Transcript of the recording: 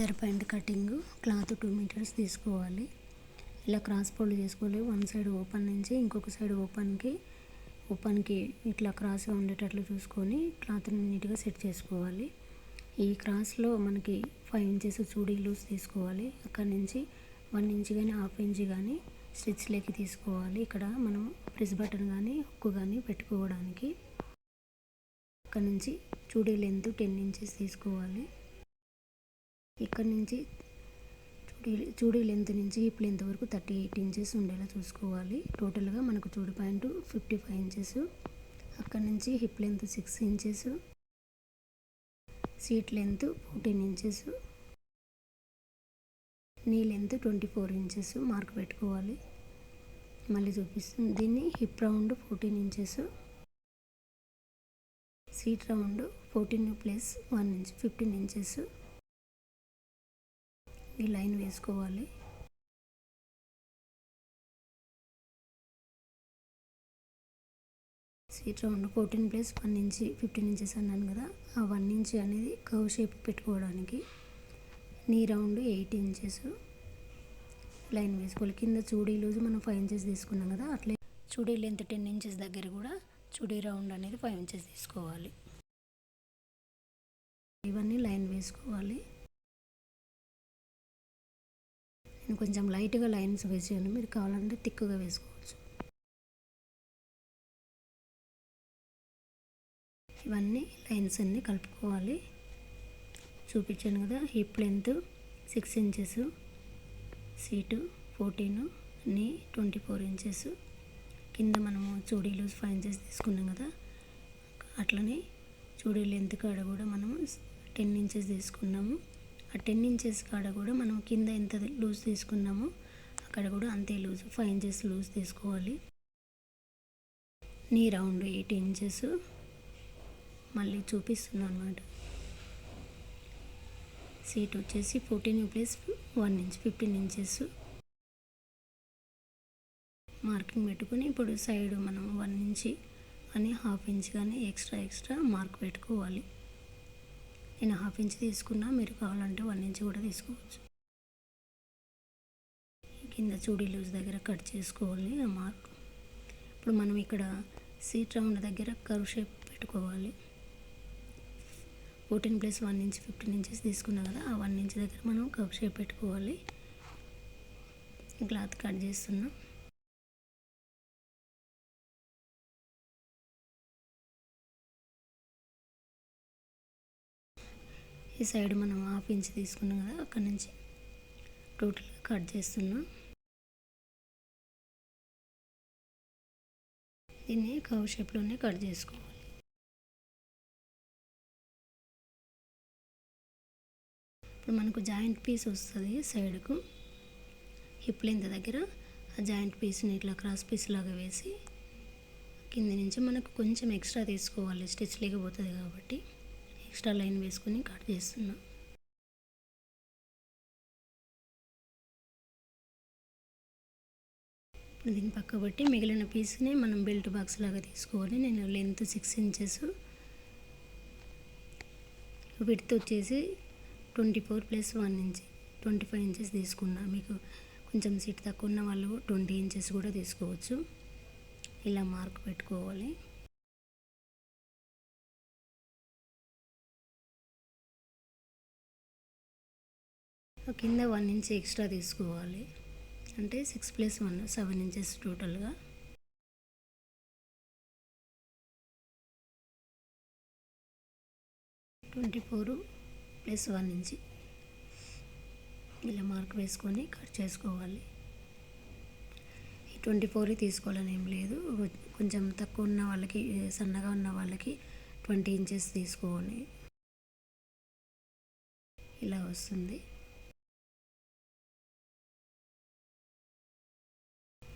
Ear pant cutting. Cloth two metres తీసుకోవాలి. ఇలా cross fold చేసుకోవాలి. వన్ సైడ్ ఓపెన్ నుంచి ఇంకొక సైడ్ ఓపెన్కి ఓపెన్కి ఇట్లా క్రాస్గా ఉండేటట్లు చూసుకొని క్లాత్ని నీట్గా సెట్ చేసుకోవాలి. ఈ క్రాస్లో మనకి ఫైవ్ ఇంచెస్ చూడీ లూస్ తీసుకోవాలి. అక్కడ నుంచి వన్ ఇంచ్ కానీ హాఫ్ ఇంచ్ కానీ స్టిచ్లోకి తీసుకోవాలి. ఇక్కడ మనం ప్రెస్ బటన్ కానీ హుక్కు కానీ పెట్టుకోవడానికి. అక్కడ నుంచి చూడీ లెంత్ టెన్ ఇంచెస్ తీసుకోవాలి. ఇక్కడ నుంచి చూడీ చూడీ లెంత్ నుంచి హిప్ లెంత్ వరకు థర్టీ ఎయిట్ ఇంచెస్ ఉండేలా చూసుకోవాలి. టోటల్గా మనకు చూడు పాయింట్ ఫిఫ్టీ ఫైవ్ ఇంచెస్. అక్కడ నుంచి hip length six inches. Seat length fourteen inches. Knee length twenty four inches mark పెట్టుకోవాలి. మళ్ళీ చూపిస్తుంది. దీన్ని hip round fourteen inches. Seat round fourteen plus one inch fifteen inches. ఈ లైన్ వేసుకోవాలి. Seat round fourteen plus one inch fifteen inches అన్నాను కదా ఆ one inch అనేది కవ్ షేప్ పెట్టుకోవడానికి. నీ రౌండ్ ఎయిట్ ఇంచెస్. లైన్ వేసుకోవాలి. కింద చూడీ లూజ్ మనం ఫైవ్ ఇంచెస్ తీసుకున్నాం కదా అట్లే చూడీ లెంత్ టెన్ ఇంచెస్ దగ్గర కూడా చూడీ రౌండ్ అనేది ఫైవ్ ఇంచెస్ తీసుకోవాలి. ఇవన్నీ లైన్ వేసుకోవాలి. నేను కొంచెం లైట్గా లైన్స్ వేసాను మీరు కావాలంటే తిక్కుగా వేసుకోవచ్చు. ఇవన్నీ లైన్స్ అన్నీ కలుపుకోవాలి. చూపించాను కదా hip length six inches seat fourteen knee twenty four inches. కింద మనము చూడీలు ఫైవ్ ఇంచెస్ తీసుకున్నాం కదా అట్లనే చూడీ లెంత్ కాడ కూడా మనము టెన్ ఇంచెస్ తీసుకున్నాము. ఆ టెన్ ఇంచెస్ కాడ కూడా మనం కింద ఎంత లూజ్ తీసుకున్నామో అక్కడ కూడా అంతే లూజ్ ఫైవ్ ఇంచెస్ లూజ్ తీసుకోవాలి. నీ రౌండ్ ఎయిట్ ఇంచెస్ మళ్ళీ చూపిస్తున్నాను అనమాట సీట్ వచ్చేసి fourteen plus one inch fifteen inches marking పెట్టుకొని ఇప్పుడు సైడ్ మనం వన్ ఇంచ్ అని హాఫ్ ఇంచ్ కానీ ఎక్స్ట్రా ఎక్స్ట్రా మార్క్ పెట్టుకోవాలి. నేను హాఫ్ ఇంచ్ తీసుకున్నా మీరు కావాలంటే వన్ ఇంచ్ కూడా తీసుకోవచ్చు. కింద చూడీ లూజ్ దగ్గర కట్ చేసుకోవాలి ఆ మార్క్. ఇప్పుడు మనం ఇక్కడ సీట్ రౌండ్ దగ్గర కర్వ్ షేప్ పెట్టుకోవాలి. Fourteen plus one inch fifteen inches తీసుకున్నాం కదా ఆ వన్ ఇంచ్ దగ్గర మనం కర్వ్ షేప్ పెట్టుకోవాలి. క్లాత్ కట్ చేస్తున్నాం. ఈ సైడ్ మనం హాఫ్ ఇంచ్ తీసుకున్నాం కదా అక్కడ నుంచి టోటల్గా కట్ చేస్తున్నాం. దీన్ని కవ్ షేప్లోనే కట్ చేసుకోవాలి. ఇప్పుడు మనకు జాయింట్ పీస్ వస్తుంది సైడ్కు. హిప్ లెంత్ దగ్గర ఆ జాయింట్ పీస్ని ఇట్లా క్రాస్ పీస్ లాగా వేసి కింద నుంచి మనకు కొంచెం ఎక్స్ట్రా తీసుకోవాలి స్టిచ్ లేకపోతుంది కాబట్టి. ఎక్స్ట్రా లైన్ వేసుకొని కట్ చేస్తున్నా. ఇప్పుడు దీన్ని పక్కబట్టి మిగిలిన పీస్ని మనం బెల్ట్ బాక్స్ లాగా తీసుకోవాలి నేను లెంత్ సిక్స్ ఇంచెస్ విడ్త్ వచ్చేసి twenty four plus one inch twenty five inches తీసుకున్నా. మీకు కొంచెం సీట్ తక్కువ ఉన్న వాళ్ళు ట్వంటీ ఇంచెస్ కూడా తీసుకోవచ్చు. ఇలా మార్క్ పెట్టుకోవాలి. కింద వన్ ఇంచ్ ఎక్స్ట్రా తీసుకోవాలి. అంటే six plus one seven inches టోటల్గా twenty four plus one inch ఇలా మార్క్ వేసుకొని కట్ చేసుకోవాలి. ఈ ట్వంటీ ఫోర్ తీసుకోవాలని ఏం లేదు. కొంచెం తక్కువ ఉన్న వాళ్ళకి సన్నగా ఉన్న వాళ్ళకి ట్వంటీ ఇంచెస్ తీసుకోవాలి. ఇలా వస్తుంది.